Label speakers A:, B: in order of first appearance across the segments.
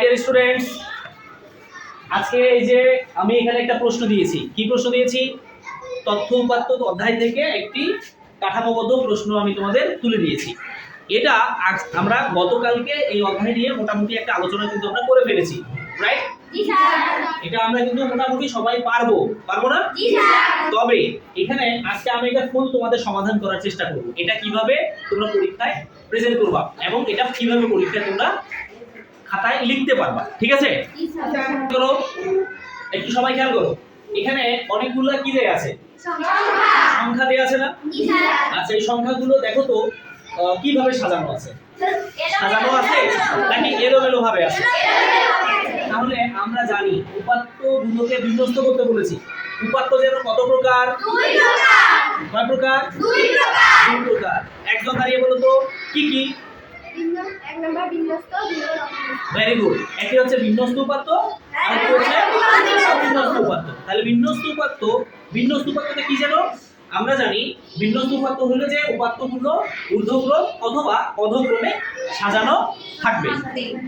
A: Dear students আজকে এই যে আমি এখানে একটা প্রশ্ন দিয়েছি। কি প্রশ্ন দিয়েছি? তথ্য উপাত্ত অধ্যায় থেকে একটি কাঠামোবদ্ধ প্রশ্ন আমি তোমাদের তুলে দিয়েছি। এটা আমরা গতকালকে এই অধ্যায় নিয়ে মোটামুটি একটা আলোচনা কিন্তু আমরা করে ফেলেছি রাইট এটা আমরা কিন্তু মোটামুটি সবাই পারব পারব না? তবে এখানে আজকে আমি এটা ফুল তোমাদের সমাধান করার চেষ্টা করব। এটা কীভাবে তোমরা পরীক্ষায় প্রেজেন্ট করবা এবং এটা কীভাবে পরীক্ষায় তোমরা খাতায় লিখতে পারবা, ঠিক আছে? করো একটু সবাই খেয়াল করো। এখানে অনেকগুলো কি দেয়া আছে?
B: সংখ্যা
A: দেয়া আছে না? আচ্ছা এই সংখ্যাগুলো দেখো তো কীভাবে সাজানো আছে? সাজানো আছে? নাকি এলোমেলো ভাবে আছে? তাহলে আমরা জানি উপাত্ত গুলোকে বিন্যস্ত করতে বলেছি। উপাত্ত যেন কত প্রকার?
B: প্রকার
A: কয় প্রকার?
B: দুই প্রকার।
A: একজন দাঁড়িয়ে বলো তো, কি কি? ভেরি হচ্ছে তাহলে কি আমরা জানি বিন্যস্ত উপাত্ত হলো যে উপাত্তগুলো ঊর্ধ্বক্রম অথবা অধক্রমে সাজানো থাকবে।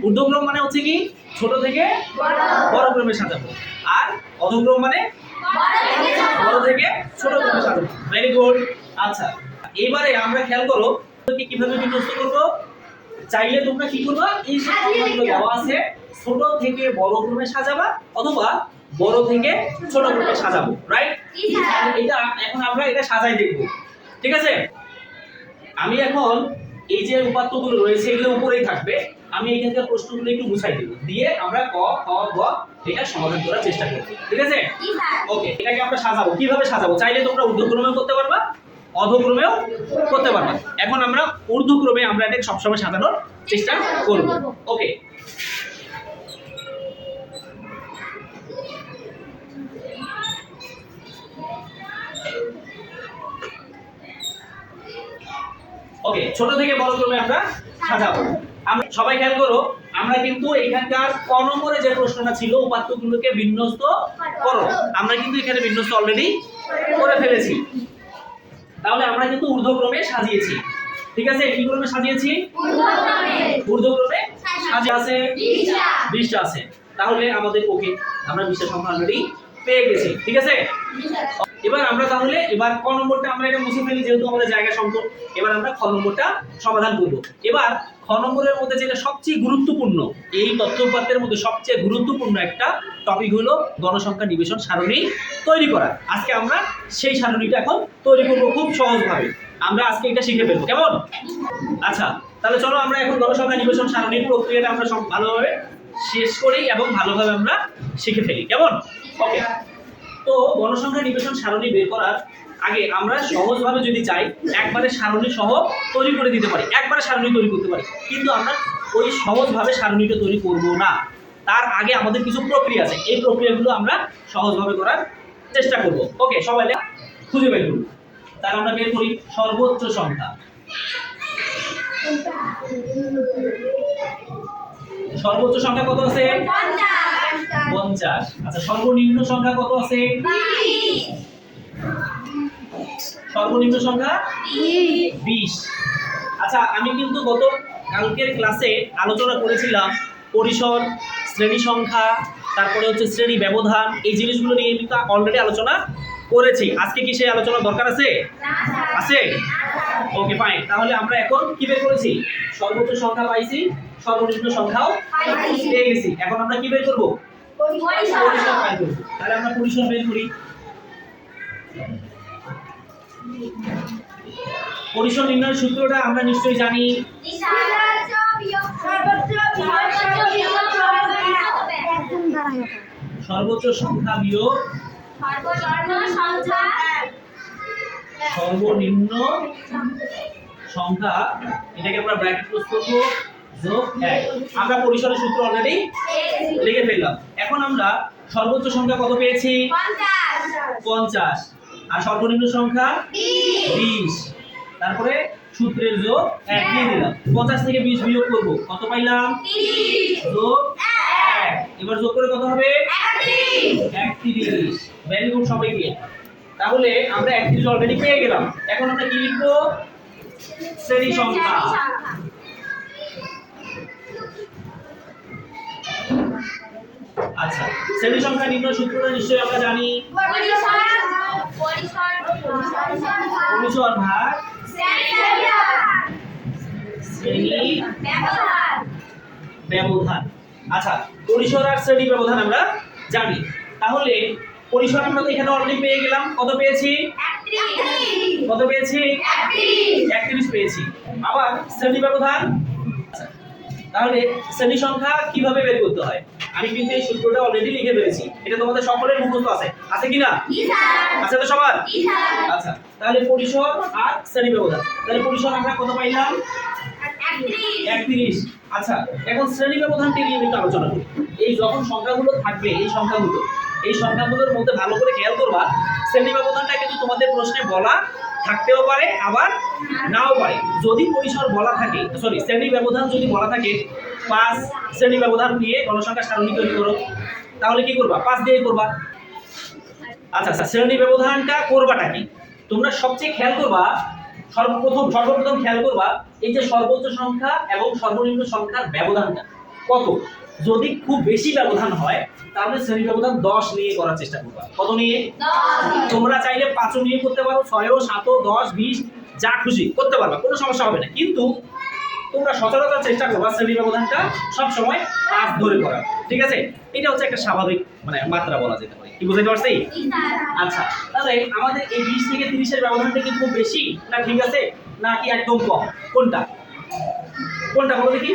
A: ঊর্ধ্বক্রম মানে হচ্ছে কি? ছোট থেকে বড় ক্রমে সাজাবো আর অধক্রম মানে বড় থেকে ছোট ক্রমে সাজাবো ভেরি গুড আচ্ছা এবারে আমরা খেয়াল করো কীভাবে বিন্যস্ত করব? চাইলে তোমরা কি করবা? এই যে সংখ্যাগুলো দেওয়া আছে ছোট থেকে বড় ক্রমে সাজাবা অথবা বড় থেকে ছোট ক্রমে সাজাবো রাইট এটা এখন আমরা এটা সাজাই দেখব ঠিক আছে? আমি এখন এই যে উপাত্তগুলো রয়েছে এগুলো উপরেই থাকবে। আমি এখানকার প্রশ্নগুলো একটু মুছাই দেবো। দিয়ে আমরা ক খ গ এটা সমাধান করার চেষ্টা করব ঠিক আছে? ওকে এটাকে আমরা সাজাবো। কীভাবে সাজাবো? চাইলে তোমরা ঊর্ধ্বক্রমেও করতে পারবা অধক্রমেও করতে পারবা। এখন আমরা ঊর্ধ্বক্রমে আমরা এটাকে সবসময় সাজানোর চেষ্টা করব। ওকে। ওকে, ছোট থেকে বড় ক্রমে আমরা সাজাবো। আমরা সবাই খেয়াল করো, আমরা কিন্তু এখানকার ক নম্বরে যে প্রশ্নটা ছিল, উপাত্তগুলোকে বিন্যস্ত করো। আমরা কিন্তু এখানে বিন্যস্ত অলরেডি করে ফেলেছি। তাহলে আমরা কিন্তু ঊর্ধ্বক্রমে সাজিয়েছি। ঠিক আছে? কি ক্রমে সাজিয়েছি?
B: ঊর্ধ্বক্রমে
A: সাজিয়ে আছে?
B: বিশটা
A: আছে। তাহলে আমাদের, ওকে, আমরা বিশটা সংখ্যা অলরেডি পেয়ে গেছি। ঠিক আছে? এবার আমরা তাহলে, এবার ক নম্বরটা আমরা এটা মুছে ফেলি, যেহেতু আমাদের জায়গা সংকট এবার আমরা খ নম্বরটা সমাধান করব। এবার খ নম্বরের মধ্যে যেটা সবচেয়ে গুরুত্বপূর্ণ, এই তথ্য উপাত্তের মধ্যে সবচেয়ে গুরুত্বপূর্ণ একটা টপিক হলো গণসংখ্যা নিবেশন সারণী তৈরি করা। আজকে আমরা সেই সারণীটা এখন তৈরি করব খুব সহজভাবে। আমরা আজকে এটা শিখে ফেলব, কেমন? আচ্ছা তাহলে চলো আমরা এখন গণসংখ্যা নিবেশন সারণীর প্রক্রিয়াটা আমরা সব ভালোভাবে শেষ করি এবং ভালোভাবে আমরা শিখে ফেলি, কেমন? ওকে তো গণসংখ্যা নিবেশন সারণী বের করার আগে আমরা সহজভাবে যদি চাই একবারে সারণী সহ তৈরি করে দিতে পারি একবারে সারণী তৈরি করতে পারি। কিন্তু আমরা ওই সহজভাবে সারণীটা তৈরি করব না। তার আগে আমাদের কিছু প্রক্রিয়া আছে। এই প্রক্রিয়াগুলো আমরা সহজভাবে করার চেষ্টা করব। ওকে সবাই খুঁজে বের করুন। তার আমরা বের করি সর্বোচ্চ সংখ্যা। সর্বোচ্চ সংখ্যা কত আছে?
B: পঞ্চাশ।
A: আচ্ছা সর্বনিম্ন সংখ্যা কত আছে? সর্বনিম্ন সংখ্যা?
B: বিশ।
A: আচ্ছা আমি কিন্তু গত কালকের ক্লাসে আলোচনা করেছিলাম পরিসর শ্রেণি সংখ্যা তারপরে হচ্ছে শ্রেণি ব্যবধান এই জিনিসগুলো নিয়ে কিন্তু অলরেডি আলোচনা করেছি। আজকে কি সেই আলোচনা দরকার আছে? আছে? ওকে ফাইন তাহলে আমরা এখন কি বের করেছি? সর্বোচ্চ সংখ্যা পাইছি সর্বনিম্ন সংখ্যাও পেয়ে গেছি। এখন আমরা কি বের করব। তাহলে আমরা পরিসর বের করি। পরিসর নির্ণয়ের সূত্রটা আমরা নিশ্চয়ই জানি।
B: সর্বোচ্চ
A: সংখ্যা বিয়োগ
B: সর্বনিম্ন সংখ্যা
A: এটাকে আমরা ব্র্যাকেট ক্লোজ করব যোগ এক। আমরা পরিসরের সূত্র অলরেডি লিখে ফেললাম। এখন আমরা সর্বোচ্চ সংখ্যা কত পেয়েছি?
B: পঞ্চাশ।
A: আর সর্বনিম্ন সংখ্যা
B: বিশ।
A: তারপরে সূত্রের যোগ এক দিয়ে দিলাম। পঞ্চাশ থেকে বিশ বিয়োগ করব। কত পাইলাম? যোগ এক। এবার যোগ করে কত হবে?
B: একত্রিশ।
A: ভ্যারি গুড সবাইকে। তাহলে আমরা একত্রিশ অলরেডি পেয়ে গেলাম। এখন আমরা কি লিখব? শ্রেণি সংখ্যা।
B: সংখ্যা।
A: আচ্ছা। শ্রেণি সংখ্যা নির্ণয় সূত্রটা নিশ্চয়ই আমরা জানি।
B: পরিসর
A: ভাগ ব্যবধান। আচ্ছা পরিসর আর শ্রেণি ব্যবধান আমরা জানি। তাহলে পরিসর আমরা তো এখানে অলরেডি পেয়ে গেলাম। কত পেয়েছি? কত পেয়েছি? একত্রিশ পেয়েছি। আবার শ্রেণি ব্যবধান? আচ্ছা, তাহলে শ্রেণি সংখ্যা কীভাবে বের করতে হয়? আমি কিন্তু এই সূত্রটা অলরেডি লিখে ফেলেছি। এটা তোমাদের সকলের মুখস্থ আছে। আছে কি না? আছে তো সবার? আচ্ছা তাহলে পরিসর আর শ্রেণি ব্যবধান। তাহলে পরিসর আমরা কত পাইলাম? একত্রিশ। আচ্ছা এখন শ্রেণি ব্যবধানটি নিয়ে একটু আলোচনা করি। এই যখন সংখ্যাগুলো থাকবে এই সংখ্যাগুলো এই সংখ্যাগুলোর মধ্যে ভালো করে খেয়াল করবা শ্রেণি ব্যবধানটা কিন্তু তোমাদের প্রশ্নে বলা থাকতেও পারে, আবার নাও পারে। যদি পরিসর বলা থাকে সরি শ্রেণি ব্যবধান যদি বলা থাকে, পাঁচ শ্রেণি ব্যবধান নিয়ে গণসংখ্যা সারণী তৈরি করো, তাহলে কি করবা? পাঁচ দিয়ে করবা। আচ্ছা আচ্ছা শ্রেণি ব্যবধানটা করবাটা কি? তোমরা সবচেয়ে খেয়াল করবা, সর্বপ্রথম সর্বপ্রথম খেয়াল করবা, এই যে সর্বোচ্চ সংখ্যা এবং সর্বনিম্ন সংখ্যার ব্যবধানটা কত? যদি খুব বেশি ব্যবধান হয় তাহলে শ্রেণি ব্যবধান দশ নিয়ে করার চেষ্টা করবা। কত নিয়ে? তোমরা চাইলে পাঁচও নিয়ে করতে পারো ছয়ও সাতও দশ বিশ যা খুশি করতে পারবা কোনো সমস্যা হবে না। কিন্তু তোমরা সচরাচর চেষ্টা করবা শ্রেণি ব্যবধানটা সবসময় পাঁচ ধরে করা ঠিক আছে? এটা হচ্ছে একটা স্বাভাবিক মানে মাত্রা বলা যেতে পারে। কি বুঝতে পারছি? আচ্ছা তাহলে আমাদের এই বিশ থেকে তিরিশের ব্যবধানটা কি খুব বেশি? না ঠিক আছে? নাকি একদম কম? কোনটা? কোনটা বলো দেখি।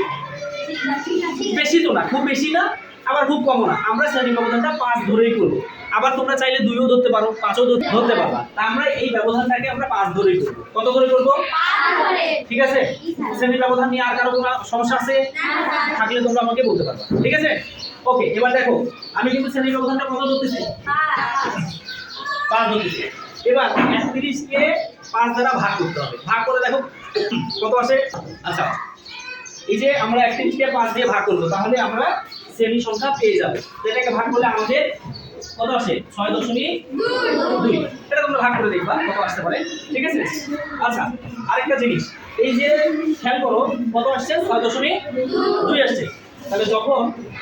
A: বেশি তো না, খুব বেশি না, আবার খুব কমও না। আমরা শ্রেণি ব্যবধানটা পাঁচ ধরেই করব। আবার তোমরা চাইলে দুইও ধরতে পারো, পাঁচও ধরতে পারবা। তা আমরা এই ব্যবধানটাকে আমরা পাঁচ ধরেই করব। কত করে করব? ঠিক আছে? শ্রেণি ব্যবধান নিয়ে আর কারও কোনো সমস্যা আছে? থাকলে তোমরা আমাকে বলতে পারবা। ঠিক আছে? ওকে, এবার দেখো, আমি কিন্তু শ্রেণি ব্যবধানটা কত ধরতেছি? পাঁচ ধরতেছি। এবার একত্রিশকে পাঁচ দ্বারা ভাগ করতে হবে। ভাগ করে দেখো, কত আসে? আচ্ছা। এই যে আমরা একত্রিশকে পাঁচ দিয়ে ভাগ করব, তাহলে আমরা শ্রেণি সংখ্যা পেয়ে যাব। এটাকে ভাগ করলে আমাদের কত আসে? ছয় দশমিক দুই। এটা তোমরা ভাগ করে দেখবা, কত আসতে পারে। ঠিক আছে? আচ্ছা আরেকটা জিনিস। এই যে খেয়াল করো, কত আসছে? ছয় দশমিক দুই আসছে। তাহলে যখন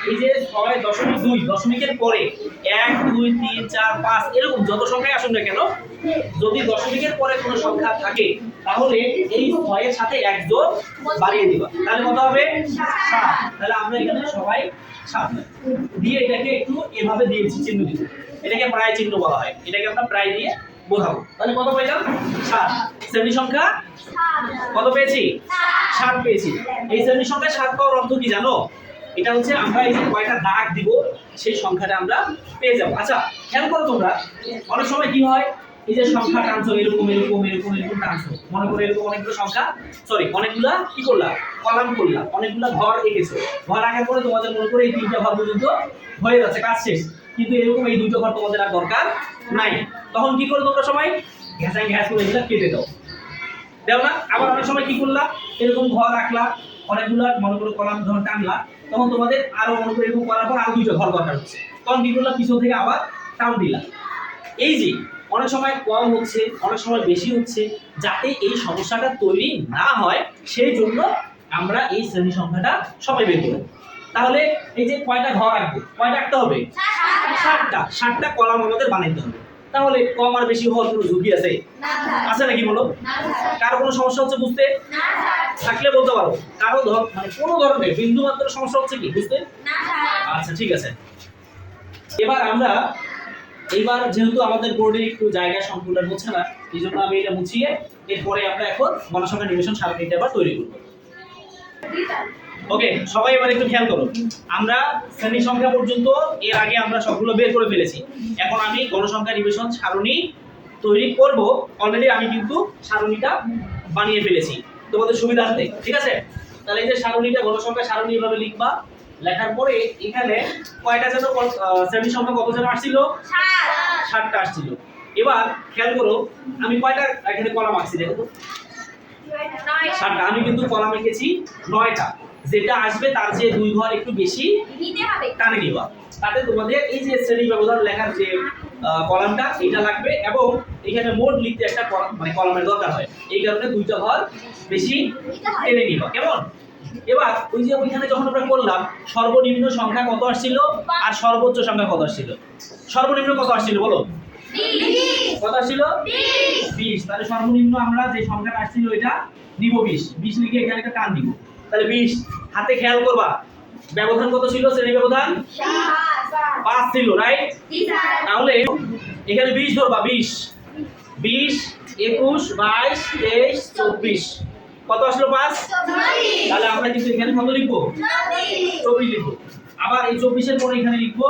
A: এই যে ছয় দশমিক দুই দশমিকের পরে এক দুই তিন চার পাঁচ এরকম যত সংখ্যায় আসুন না কেন যদি দশমিকের পরে কোনো সংখ্যা থাকে তাহলে এই ছয়ের সাথে এক যোগ বাড়িয়ে দিবা। তাহলে কত হবে? সাত। তাহলে আমরা এখানে সবাই সাত দিয়ে এটাকে একটু এভাবে দিয়েছি চিহ্ন দিতে এটাকে প্রায় চিহ্ন বলা হয়। এটাকে আমরা প্রায় দিয়ে বোঝাবো। তাহলে কত পেলাম সাত। শ্রেণি সংখ্যা? কত পেয়েছি? সাত। পেয়েছি। এই শ্রেণি সংখ্যা সাত পাওয়ার অর্থ কি জানো? এটা হচ্ছে আমরা এই যে কয়টা দাগ দিব, সেই সংখ্যাটা আমরা পেয়ে যাব। আচ্ছা খেয়াল করো তোমরা, অনেক সময় কি হয়? এই যে সংখ্যা টানছো, এরকম এরকম এরকম এরকম টানছো। মনে করে এরকম অনেকগুলো সংখ্যা সরি অনেকগুলা কি করলাম কলাম করলাম অনেকগুলা ঘর এঁকেছো। ঘর আঁকার পরে তোমাদের মনে করে এই তিনটা ঘর পর্যন্ত হয়ে যাচ্ছে, কাজ শেষ। কিন্তু এরকম এই দুটো ঘর তোমাদের আর দরকার নাই। তখন কি করো তোমরা সবাই? ঘ্যাসাং ঘ্যাস করে এগুলো কেটে দাও। দেও না, আবার অনেক সময় কি করলা? এরকম ঘর রাখলা অনেকগুলো, মনে করো কলাম, ধর, টানলা। তখন তোমাদের আরও মনে এরকম করার পর আরও দুইটা ঘর দরকার হচ্ছে। তখন কি পিছন থেকে আবার টান দিলা এই যে অনেক সময় কম হচ্ছে অনেক সময় বেশি হচ্ছে যাতে এই সমস্যাটা তৈরি না হয় সেই জন্য আমরা এই শ্রেণি সংখ্যাটা সবাই বের করব তাহলে এই যে কয়টা ঘর রাখব কয়টা রাখতে হবে? ষাটটা ষাটটা কলাম আমাদের বানাইতে হবে। তাহলে কম আর বেশি হওয়ার কোনো ঝুঁকি আছে? আছে নাকি বলো? কারও কোনো সমস্যা হচ্ছে বুঝতে? থাকলে বলতে পারো। কারও ধর মানে কোনো ধরনের বিন্দু মাত্র সমস্যা হচ্ছে কি বুঝতে? আচ্ছা ঠিক আছে। এবার আমরা এবার যেহেতু আমাদের বোর্ডে একটু জায়গা সংকুলন হচ্ছে না এই জন্য আমি এটা মুছিয়ে এরপরে আমরা এখন গণসংখ্যা নিবেশন সারণীটা আবার তৈরি করব। ওকে সবাই এবার একটু খেয়াল করো। আমরা শ্রেণি সংখ্যা পর্যন্ত এর আগে আমরা সবগুলো বের করে ফেলেছি। এখন আমি গণসংখ্যা নিবেশন সারণী তৈরি করব। অলরেডি আমি কিন্তু সারণীটা বানিয়ে ফেলেছি। তোমাদের সুবিধার্থে ঠিক আছে? তাহলে এই যে সারণীটা গণসংখ্যা সারণী এভাবে লিখবা। লেখার পরে এখানে কয়টা যেন শ্রেণি সংখ্যা কত যেন আসছিল? ষাটটা আসছিল। এবার খেয়াল করো আমি কয়টা এখানে কলাম আঁকছি দেখো তো? ষাটটা আমি কিন্তু কলাম এঁকেছি নয়টা। যেটা আসবে তার যে দুই ঘর একটু বেশি টানে নিবা তাতে তোমাদের এই যে শ্রেণি ব্যবধান লেখার যে কলামটা এটা লাগবে এবং এখানে মোট লিখতে একটা মানে কলামের দরকার হয়। এই কারণে দুইটা ঘর বেশি টেনে নিবা কেমন? এবার ওই যে ওইখানে যখন আমরা করলাম সর্বনিম্ন সংখ্যা কত আসছিল? আর সর্বোচ্চ সংখ্যা কত আসছিল? সর্বনিম্ন কত আসছিল বলো? কত আসছিল? বিশ। তাহলে সর্বনিম্ন আমরা যে সংখ্যাটা আসছিল ওইটা দিব বিশ। বিশ লিখে এখানে একটা টান দিব তাহলে বিশ। হাতে খেয়াল করবা। ব্যবধান কত ছিল? শ্রেণি ব্যবধান? পাঁচ ছিল রাইট তাহলে এখানে বিশ ধরবা বিশ। বিশ একুশ বাইশ তেইশ চব্বিশ। কত আসলো পাঁচ? তাহলে আমরা কিন্তু এখানে কত লিখব? চব্বিশ। লিখব। আবার এই চব্বিশের পরে এখানে লিখব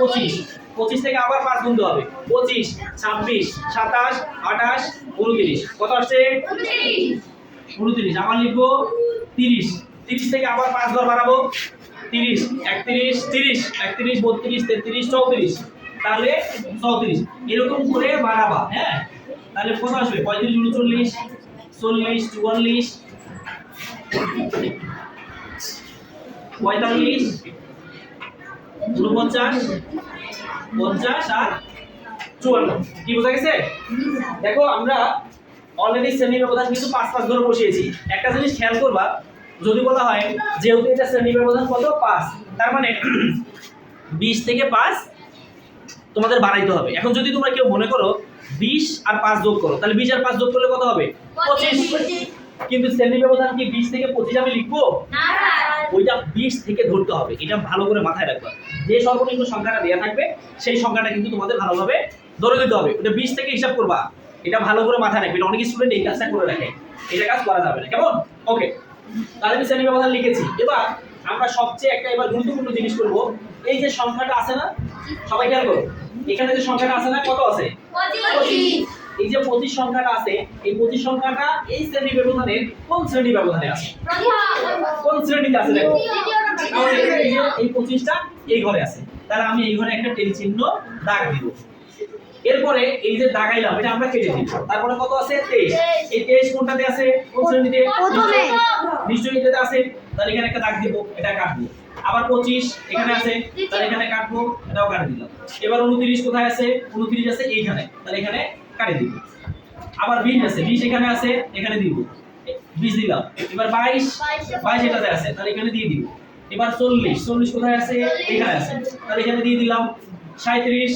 A: পঁচিশ। পঁচিশ থেকে আবার পাঁচ গুনতে হবে। পঁচিশ ছাব্বিশ সাতাশ আঠাশ উনত্রিশ। কত আসছে? উনত্রিশ, আবার লিখব তিরিশ। তিরিশ থেকে আবার পাঁচ ঘর বাড়াবো। তিরিশ, একত্রিশ তিরিশ, একত্রিশ, বত্রিশ, তেত্রিশ, চৌত্রিশ। তাহলে চৌত্রিশ। এরকম করে বাড়াবা হ্যাঁ? তাহলে কত আসবে? পঁয়ত্রিশ উনচল্লিশ চল্লিশ চুয়াল্লিশ, পঁয়তাল্লিশ উনপঞ্চাশ পঞ্চাশ আর চুয়ান্ন। কি বোঝা গেছে? দেখো আমরা অলরেডি শ্রেণি ব্যবধান কিন্তু পাঁচ পাঁচ ধরে বসিয়েছি। একটা জিনিস খেয়াল করবা যদি বলা হয় যেহেতু এটা শ্রেণি ব্যবধান কত? পাঁচ। তার মানে বিশ থেকে পাঁচ তোমাদের বাড়াইতে হবে। এখন যদি তোমরা কেউ মনে করো বিশ আর পাঁচ যোগ করো তাহলে বিশ আর পাঁচ যোগ করলে কত হবে? পঁচিশ। কিন্তু শ্রেণি ব্যবধান কি বিশ থেকে পঁচিশ আমি লিখব? ওইটা বিশ থেকে ধরতে হবে। এটা ভালো করে মাথায় রাখবা। যে সর্বনিম্ন সংখ্যাটা দেওয়া থাকবে সেই সংখ্যাটা কিন্তু তোমাদের ভালোভাবে ধরে দিতে হবে। ওটা বিশ থেকে হিসাব করবা। এটা ভালো করে মাথায় রাখবে। এটা অনেক স্টুডেন্ট এই কাজটা করে রাখে এটা কাজ করা যাবে না। কেমন? ওকে তাহলে আমি শ্রেণি ব্যবধান লিখেছি। এবার আমরা সবচেয়ে একটা এবার গুরুত্বপূর্ণ জিনিস করব। এই যে সংখ্যাটা আছে না? সবাই খেয়াল করো। এখানে যে সংখ্যাটা আছে না কত আছে? এই যে পঁচিশ সংখ্যাটা আছে এই পঁচিশ সংখ্যাটা এই শ্রেণি ব্যবধানের কোন শ্রেণি ব্যবধানে আছে? কোন শ্রেণীতে আছে দেখো? এই পঁচিশটা এই ঘরে আছে। তাহলে আমি এই ঘরে একটা টেন চিহ্ন দাগ দিব। এরপরে এই যে দাগাইলাম এটা আমরা কেটে দিব তারপরে কত আছে? তেইশ। এই তেইশ কোনটাতে আছে? কোন শ্রেণীতে?
B: প্রথমে।
A: নিশ্চয়ই এটাতে আছে। তাহলে এখানে একটা দাগ দিব এটা কাটবো। আবার পঁচিশ এখানে আছে। তাহলে এখানে কাটবো এটাও কাটে দিলাম। এবার উনত্রিশ কোথায় আছে? উনত্রিশ আছে এইখানে। তাহলে এখানে কাটে দিব। আবার বিশ আছে। বিশ এখানে আছে এখানে দিব। বিশ দিলাম। এবার বাইশ। বাইশ এটাতে আছে। তাহলে এখানে দিয়ে দিব। এবার চল্লিশ। চল্লিশ কোথায় আছে? এখানে আছে। তাহলে এখানে দিয়ে দিলাম সাঁত্রিশ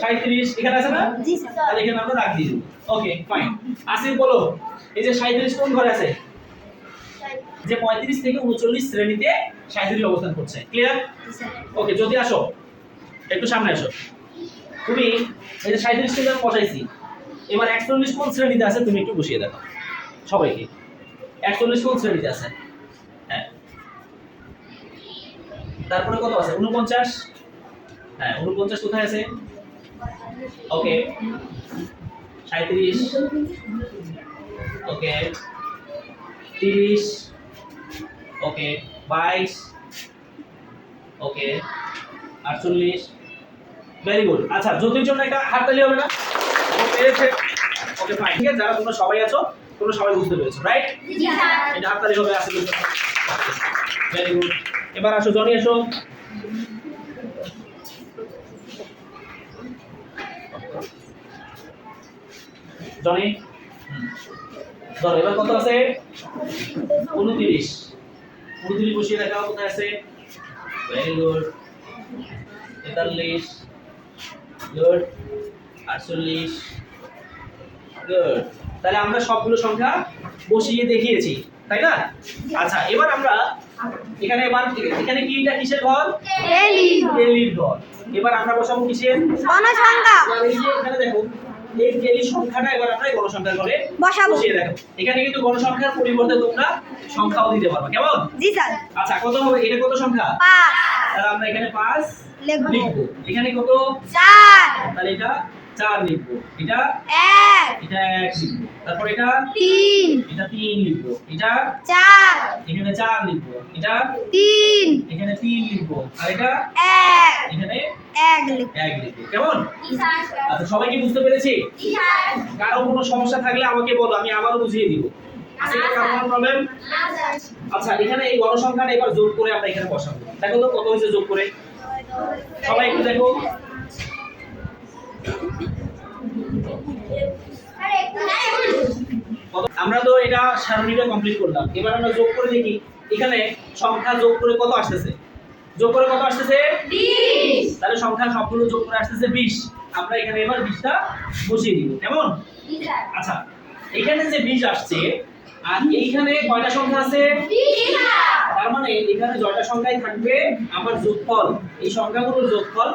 A: সাঁত্রিশ এখানে আছে না? তাহলে এখানে আমরা রাখ। দিব ওকে ফাইন আসিফ বলো এই যে সাঁত্রিশ কোন ঘরে আছে? যে পঁয়ত্রিশ থেকে উনচল্লিশ শ্রেণীতে সাঁত্রিশ অবস্থান করছে। ক্লিয়ার ওকে যদি আসো একটু সামনে আসো। তুমি এই যে সাঁত্রিশ থেকে আমি বসাইছি এবার একচল্লিশ কোন শ্রেণীতে আছে? তুমি একটু বসিয়ে দেখো সবাইকে। একচল্লিশ কোন শ্রেণীতে আছে? হ্যাঁ। তারপরে কত আছে? উনপঞ্চাশ হ্যাঁ উনপঞ্চাশ কোথায় আছে? ওকে সাঁত্রিশ ওকে তিরিশ। ওকে বাইশ। ওকে আটচল্লিশ। ভেরি গুড আচ্ছা জ্যোতির জন্য একটা হাততালি হবে না? পেরেছে। ওকে ফাইন ঠিক আছে যারা তোমরা সবাই আছো তোমরা সবাই বুঝতে পেরেছ রাইট এটা হাততালি হবে আসলে ভেরি গুড এবার আসো জনি এসো জনি? ধরো এবার কত আছে? উনত্রিশ। উনত্রিশ বসিয়ে দেখাও কোথায় আছে। ভেরি গুড তেতাল্লিশ গুড আটচল্লিশ গুড। তাহলে আমরা সবগুলো সংখ্যা বসিয়ে দেখিয়েছি তাই না? আচ্ছা এবার আমরা এখানে এবার এখানে কি এটা কিসের ঘর? তেলির ঘর। এবার আমরা বসাবো কিসের। এবার এখানে দেখো এই তেলির সংখ্যাটা এবার আমরা এই গণসংখ্যার ঘরে
B: বসাবো।
A: এখানে কিন্তু গণসংখ্যার পরিবর্তে তোমরা সংখ্যাও দিতে পারবে। কেমন?
B: জি স্যার।
A: আচ্ছা কত হবে? এটা কত সংখ্যা?
B: 5
A: তাহলে আমরা এখানে পাঁচ
B: লিখব।
A: লিখব। এখানে কত?
B: 4
A: তাহলে এটা চার লিখব। এটা?
B: এক।
A: এটা এক লিখব। তারপর এটা?
B: তিন।
A: এটা তিন লিখব। এটা?
B: চার।
A: এখানে চার লিখব। এটা?
B: তিন।
A: এখানে তিন লিখব। আর এটা?
B: এক।
A: এখানে
B: এক লিখব।
A: এক লিখব। কেমন? আচ্ছা সবাই কি বুঝতে পেরেছি? কারও কোনো সমস্যা থাকলে আমাকে বলো আমি আবারও বুঝিয়ে দিব। প্রবলেম আচ্ছা এখানে এই গণসংখ্যাটা এবার যোগ করে আমরা এখানে বসাবো। দেখো তো কত হয়েছে যোগ করে? সবাই একটু দেখো। আমরা তো এটা সারণীটা কমপ্লিট করলাম। এবার আমরা যোগ করে দেখি এখানে সংখ্যা যোগ করে কত আসতেছে? যোগ করে কত আসতেছে? তাহলে সংখ্যা সবগুলো যোগ করে আসতেছে বিশ। আমরা এখানে এবার বিশটা বসিয়ে দিব। কেমন? আচ্ছা এখানে যে বিশ আসছে আর এইখানে কয়টা সংখ্যা আছে? তার মানে এখানে জয়টা সংখ্যাই থাকবে আমার যোগফল। এই সংখ্যাগুলোর যোগফল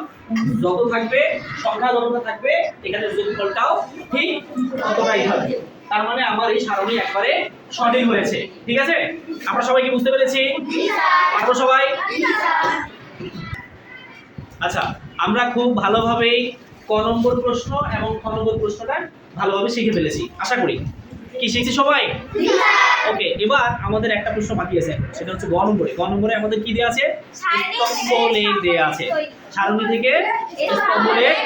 A: যত থাকবে, সংখ্যা যতটা থাকবে, এখানে যোগফলটাও ঠিক ততটাই থাকবে তার মানে আমার এই সারণী একবারে সঠিক হয়েছে। ঠিক আছে? আমরা সবাই কি বুঝতে পেরেছি? পারব সবাই? আচ্ছা আমরা খুব ভালোভাবেই ক নম্বর প্রশ্ন এবং খ নম্বর প্রশ্নটা ভালোভাবে শিখে ফেলেছি। আশা করি। কি শিখছি সবাই? ওকে এবার আমাদের একটা প্রশ্ন বাকি আছে সেটা হচ্ছে গ নম্বরে। গ নম্বরে আমাদের কি দেওয়া আছে? স্তম্ভ লেখ দেওয়া আছে সারণী থেকে স্তম্ভ লেখ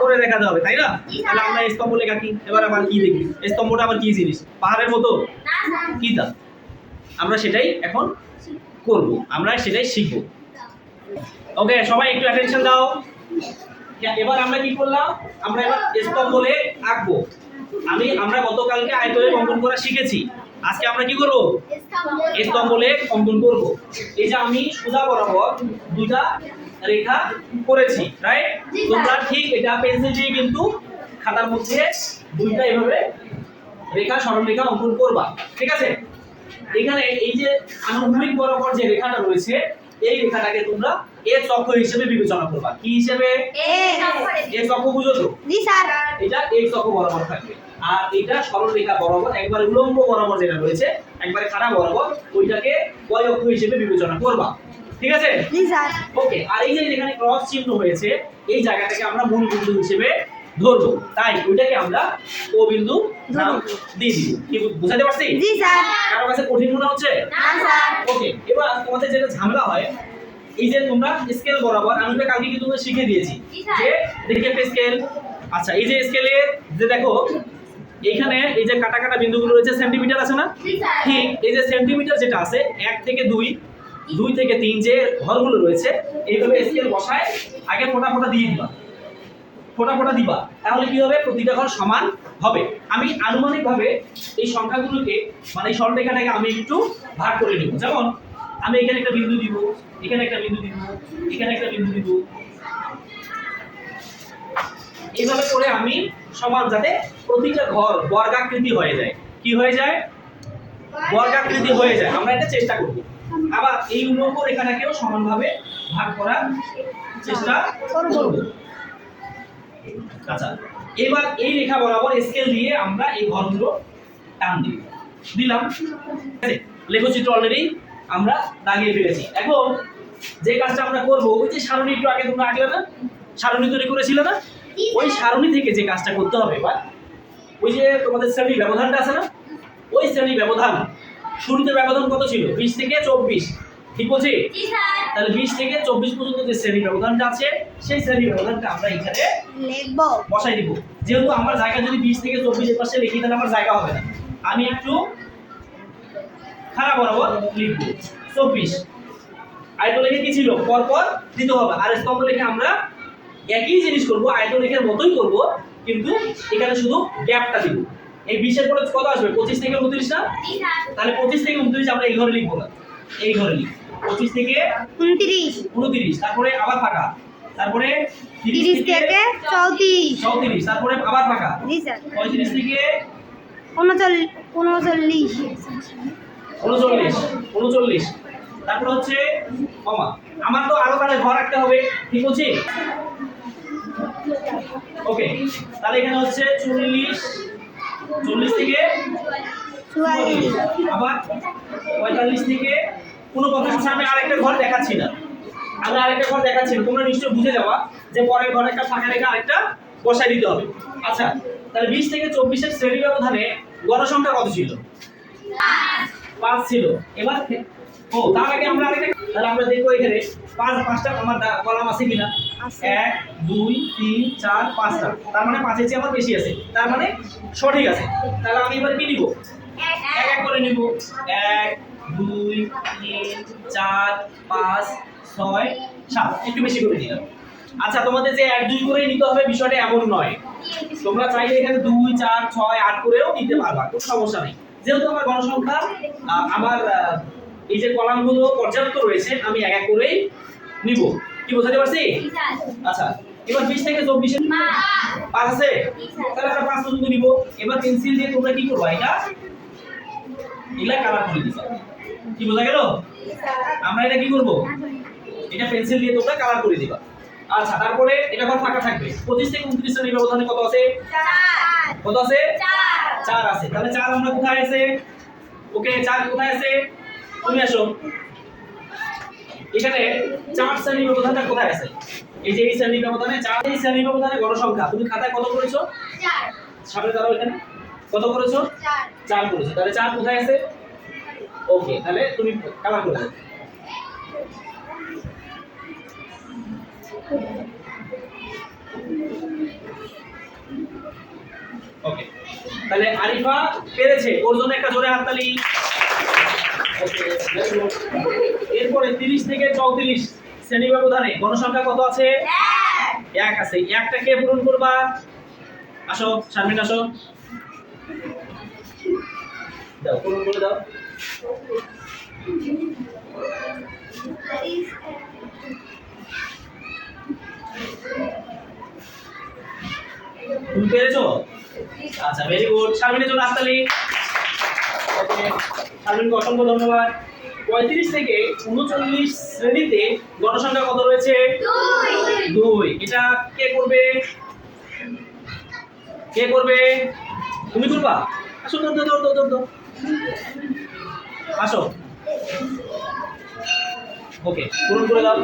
A: করে দেখাতে হবে তাই না? তাহলে আমরা এই স্তম্ভ লেখ আঁকি এবার আবার কি দেখি? স্তম্ভটা আবার কি জিনিস? পাহাড়ের মতো? কি তা আমরা সেটাই এখন করব আমরা সেটাই শিখব। ওকে সবাই একটু অ্যাটেনশন দাও। হ্যাঁ, এবার আমরা কি করলাম? আমরা এবার স্তম্ভ লেখ আঁকবো। আমি, আমরা গতকালকে আয়তলেখ অঙ্কন করা শিখেছি। আজকে আমরা কি করব? স্তম্ভ লেখ অঙ্কন করব। এই যে আমি সোজা বরাবর দুইটা রেখা করেছি রাইট তোমরা ঠিক এটা পেন্সিল দিয়ে কিন্তু খাতার মধ্যে দুইটা এভাবে রেখা সরল রেখা অঙ্কন করবা। ঠিক আছে? এখানে এই যে আনুভূমিক বরাবর যে রেখাটা রয়েছে এই রেখাটাকে তোমরা এ চক্র হিসেবে বিবেচনা করবা। কি হিসেবে? এ চক্র। বুঝো তো?
B: জি স্যার।
A: এটা এই চক্র বরাবর থাকবে। আর এটা সরল রেখা বরাবর একবার উলম্ব বরাবর যেটা রয়েছে একবারে খাড়া বরাবর ওইটাকে y অক্ষ হিসেবে বিবেচনা করবা। ঠিক আছে?
B: জি স্যার।
A: ওকে আর এই যে যেখানে ক্রস চিহ্ন হয়েছে এই জায়গাটাকে আমরা মূল বিন্দু হিসেবে ধরবো। তাই ওইটাকে আমরা ও বিন্দু নাম দিয়ে দিব কি বুঝাতে পারছি?
B: জি স্যার।
A: কারও কাছে কঠিন মনে হচ্ছে?
B: না স্যার।
A: ওকে এবার তোমাদের যেটা ঝামেলা হয় এই যে তোমরা স্কেল বরাবর আমি তো কালকে কিন্তু শিখে দিয়েছি যে দেখি একটা স্কেল আচ্ছা এই যে স্কেলে যে দেখো এইখানে এই যে কাটা কাটা বিন্দুগুলো রয়েছে সেন্টিমিটার আছে না?
B: জি স্যার।
A: ঠিক এই যে সেন্টিমিটার যেটা আছে এক থেকে দুই দুই থেকে তিন যে ঘরগুলো রয়েছে এইভাবে স্কেল বসায় আগে ফোটা ফোটা দিয়ে দিবা। ফোটা ফোটা দিবা, তাহলে কি হবে? প্রতিটা ঘর সমান হবে। আমি আনুমানিকভাবে এই সংখ্যাগুলোকে মানে এই সরলরেখাটাকে আমি একটু ভাগ করে নিব। যেমন, আমি এখানে একটা বিন্দু দিব, এখানে একটা বিন্দু দিব, এখানে একটা বিন্দু দিব। এইভাবে করে আমি সমান যাতে প্রতিটা ঘর বর্গাকৃতি হয়ে যায়। কি হয়ে যায়? বর্গাকৃতি হয়ে যায়। আমরা এটা চেষ্টা করব। আবার এই উলম্ব রেখাটাকেও সমানভাবে ভাগ করার চেষ্টা করব। আচ্ছা এবার এই রেখা বরাবর স্কেল দিয়ে আমরা এই ঘরগুলো টান দিব দিলাম। লেখচিত্র অলরেডি আমরা দাগিয়ে ফেলেছি। এখন যে কাজটা আমরা করব, ওই যে সারণী একটু আগে তোমরা আগে না? সারণী তৈরি করেছিলে না? ওই সারণী থেকে যে কাজটা করতে হবে এবার, ওই যে তোমাদের শ্রেণি ব্যবধানটা আছে না? ওই শ্রেণি ব্যবধান, শুরুতে ব্যবধান কত ছিল? বিশ থেকে চব্বিশ। ঠিক বলছি? তাহলে বিশ থেকে চব্বিশ পর্যন্ত যে শ্রেণি ব্যবধানটা আছে সেই শ্রেণি ব্যবধানটা আমরা এখানে
B: লিখব।
A: বসাই দিব। যেহেতু আমার জায়গা যদি বিশ থেকে চব্বিশের পাশে লিখি তাহলে আমার জায়গা হবে না। আমি একটু খারাপ বরাবর লিখব। চব্বিশ। আয়ত লেখে কি ছিল? পরপর দিতে হবে। আর স্তম্ভ লেখে আমরা একই জিনিস করব আয়ত লেখের মতোই করব কিন্তু এখানে শুধু গ্যাপটা দিব। এই বিশের পরে কত আসবে? পঁচিশ থেকে উনত্রিশ না? তাহলে পঁচিশ থেকে উনত্রিশ আমরা এই ঘরে লিখব না। এই ঘরে লিখব। পঁচিশ থেকে
B: উনত্রিশ।
A: উনত্রিশ তারপরে আবার ফাঁকা। তারপরে
B: তিরিশ থেকে চৌত্রিশ।
A: চৌত্রিশ তারপরে আবার ফাঁকা। পঁয়ত্রিশ থেকে
B: উনচল্লিশ উনচল্লিশ।
A: উনচল্লিশ উনচল্লিশ। তারপরে হচ্ছে কমা। আমার তো আরও তাহলে ঘর রাখতে হবে ঠিক বলছি? ওকে তাহলে এখানে হচ্ছে চল্লিশ চল্লিশ থেকে আবার পঁয়তাল্লিশ থেকে কোনো কথা শুনে আমি আরেকটা ঘর দেখাচ্ছি না। আমি আরেকটা ঘর দেখাচ্ছি তোমরা নিশ্চয়ই বুঝে যাওয়া যে পরের ঘরে একটা ফাঁকা রেখে আরেকটা বসাই দিতে হবে। আচ্ছা তাহলে বিশ থেকে চব্বিশের শ্রেণি ব্যবধানে গণসংখ্যা কত ছিল? পাঁচ ছিল। এবার ও তার আগে আমরা আরেকটা তাহলে আমরা দেখব এখানে পাঁচ পাঁচটা আমার কলাম আছে কিনা? এক দুই তিন চার পাঁচটা। তার মানে পাঁচের চেয়ে আমার বেশি আছে। তার মানে সঠিক আছে। তাহলে আমি এবার কি নিব? এক এক করে নিব। এক দুই তিন চার পাঁচ ছয় সাত। একটু বেশি করে নিলাম আচ্ছা তোমাদের যে এক দুই করে নিতে হবে বিষয়টা এমন নয়। তোমরা চাইলে এখানে দুই চার ছয় আট করেও নিতে পারবা কোনো সমস্যা নেই। যেহেতু আমার গণসংখ্যা আমার এই যে কলামগুলো পর্যাপ্ত রয়েছে আমি এক এক করেই নিব। কি বোঝাতে পারছি? আচ্ছা এবার বিশ থেকে চব্বিশে পাঁচ আছে? তাহলে আমরা পাঁচ পর্যন্ত নিব। এবার পেন্সিল দিয়ে তোমরা কি করবা এটা? এগুলা কালার করে দিবা। কি বোঝা গেল? আমরা এটা কি করব? এটা পেন্সিল দিয়ে তোমরা কালার করে দিবা। আচ্ছা তারপরে এটা আবার ফাঁকা থাকবে। পঁচিশ থেকে উনত্রিশ শ্রেণির ব্যবধানে কত আছে? কত আছে? চার। আছে। তাহলে চার আমরা কোথায় আছে? ওকে চার কোথায় আছে? তুমি আসো। এখানে চার শ্রেণির ব্যবধানটা কোথায় আছে? এই যে এই শ্রেণির ব্যবধানে চার এই শ্রেণির ব্যবধানে গণসংখ্যা। তুমি খাতায় কত করেছ? সামনে দাঁড়াও এখানে। কত করেছ? চার করেছ। তাহলে চার কোথায় আছে? ওকে তাহলে তুমি কালার করে দাও। ওকে তাহলে আরিফা পেরেছে, ওর জন্য একটা জোরে হাততালি. এরপরে 30 থেকে 34 শ্রেণি ব্যবধানে গণসংখ্যা কত আছে? এক আছে। একটা কে পূরণ করবা? আসো শারমিন আসো। দাও, পূরণ করে দাও। তুমি পেরেছ? আচ্ছা ভেরি গুড শারমিনের জন্য হাততালি। শারমিনকে অসংখ্য ধন্যবাদ। পঁয়ত্রিশ থেকে উনচল্লিশ শ্রেণীতে গণসংখ্যা কত রয়েছে? দুই। এটা কে করবে? কে করবে? তুমি করবা। আসো দৌড় দৌড় দৌড় দৌড় আসো। ওকে পূরণ করে দাও।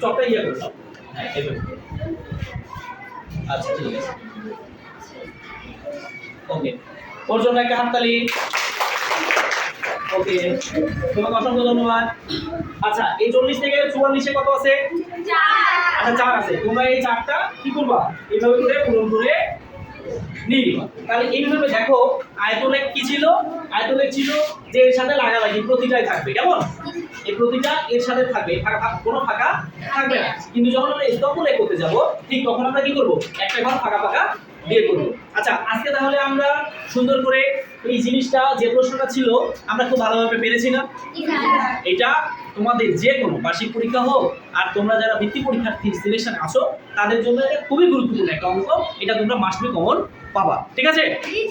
A: চপটা ইয়ে করে দাও হ্যাঁ এভাবে আচ্ছা ঠিক আছে। ওকে ওর জন্য একটা হাততালি। ওকে তোমাকে অসংখ্য ধন্যবাদ। আচ্ছা এই চল্লিশ থেকে চুয়াল্লিশে কত আছে? আচ্ছা চার আছে। তোমরা এই চারটা কি করবা? এইভাবে করে পূরণ করে নিয়ে তাহলে এইভাবে দেখো আয়তলেখ কি ছিল? আয়তলেখ ছিল যে এর সাথে লাগালাগি প্রতিটাই থাকবে কেমন? এই প্রতিটা এর সাথে থাকবে ফাঁকা কোনো ফাঁকা থাকবে না। কিন্তু যখন আমরা স্তম্ভ লেখ করতে যাব ঠিক তখন আমরা কি করব? একটা ঘর ফাঁকা ফাঁকা দিয়ে করব। আচ্ছা আজকে তাহলে আমরা সুন্দর করে এই জিনিসটা যে প্রশ্নটা ছিল আমরা খুব ভালোভাবে পেরেছি না? এটা তোমাদের যে কোনো বার্ষিক পরীক্ষা হোক আর তোমরা যারা বৃত্তি পরীক্ষার্থী সিলেকশন আসো তাদের জন্য এটা খুবই গুরুত্বপূর্ণ একটা অঙ্ক। এটা তোমরা মাস্টবি কমন পাবা, ঠিক আছে?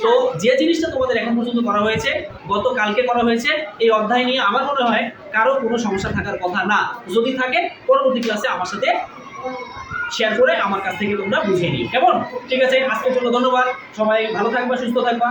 A: তো যে জিনিসটা তোমাদের এখন পর্যন্ত করা হয়েছে গত কালকে করা হয়েছে, এই অধ্যায় নিয়ে আমার মনে হয় কারও কোনো সমস্যা থাকার কথা না। যদি থাকে, পরবর্তী ক্লাসে আমার সাথে শেয়ার করে আমার কাছ থেকে তোমরা বুঝিয়ে নিই কেমন? ঠিক আছে? আজকের জন্য ধন্যবাদ। সবাই ভালো থাকবা, সুস্থ থাকবা।